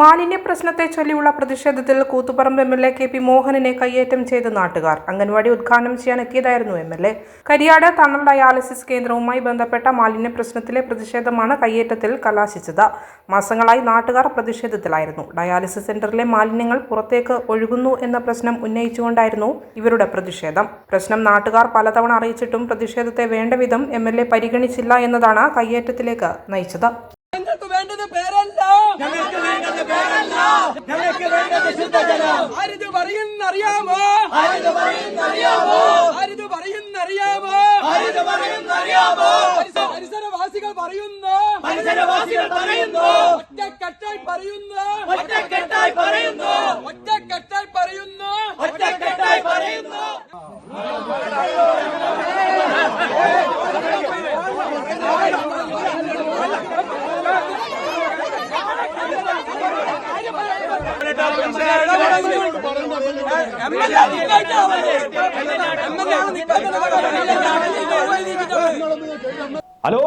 മാലിന്യ പ്രശ്നത്തെ ചൊല്ലിയുള്ള പ്രതിഷേധത്തിൽ Koothuparamba M L A K P മോഹനനെ കയ്യേറ്റം ചെയ്ത് നാട്ടുകാർ. അംഗൻവാടി ഉദ്ഘാടനം ചെയ്യാൻ എത്തിയതായിരുന്നു എം എൽ എ. കരിയാട് തണൽ ഡയാലിസിസ് കേന്ദ്രവുമായി ബന്ധപ്പെട്ട മാലിന്യ പ്രശ്നത്തിലെ പ്രതിഷേധമാണ് കയ്യേറ്റത്തിൽ കലാശിച്ചത്. മാസങ്ങളായി നാട്ടുകാർ പ്രതിഷേധത്തിലായിരുന്നു. ഡയാലിസിസ് സെന്ററിലെ മാലിന്യങ്ങൾ പുറത്തേക്ക് ഒഴുകുന്നു എന്ന പ്രശ്നം ഉന്നയിച്ചുകൊണ്ടായിരുന്നു ഇവരുടെ പ്രതിഷേധം. പ്രശ്നം നാട്ടുകാർ പലതവണ അറിയിച്ചിട്ടും പ്രതിഷേധത്തെ വേണ്ട വിധം എം എൽ എ പരിഗണിച്ചില്ല എന്നതാണ് കയ്യേറ്റത്തിലേക്ക് നയിച്ചത്. ഞങ്ങൾക്ക് വേണ്ടത് ശുദ്ധജലം. ആരിത് പറയുന്നറിയാമോ? ആരിത് പറയുന്നറിയാമോ? ആരിത് പറയുന്നറിയാമോ? ആരിത് പറയുന്നറിയാമോ? പരിസരവാസികൾ പറയുന്നു. പരിസരവാസികൾ പറയുന്നു. ഒറ്റക്കെട്ടായി പറയുന്നു. ഒറ്റക്കെട്ടായി പറയുന്നു ഹലോ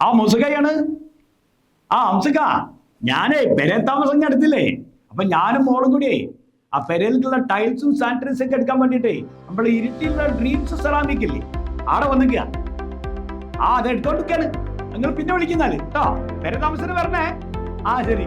ആ മുസുകയാണ് ആ അംസുക ഞാനേ പെരേ താമസം എടുത്തില്ലേ അപ്പൊ ഞാനും മോളും കൂടിയേ ആ പെരയിലുള്ള ടൈൽസും സാനിറ്റൈസും ഒക്കെ എടുക്കാൻ വേണ്ടിട്ടേ നമ്മൾ ഇരുട്ടിയുള്ള ഡ്രീംസ് സെറാമിക് ഇല്ലേ ആടെ വന്നിക്കുക ആ അത് എടുത്തോണ്ടിരിക്കാണ്. നിങ്ങൾ പിന്നെ വിളിക്കുന്നാൽ. കേട്ടോ പെര താമസത്തിന് വരണേ. ആ ശരി.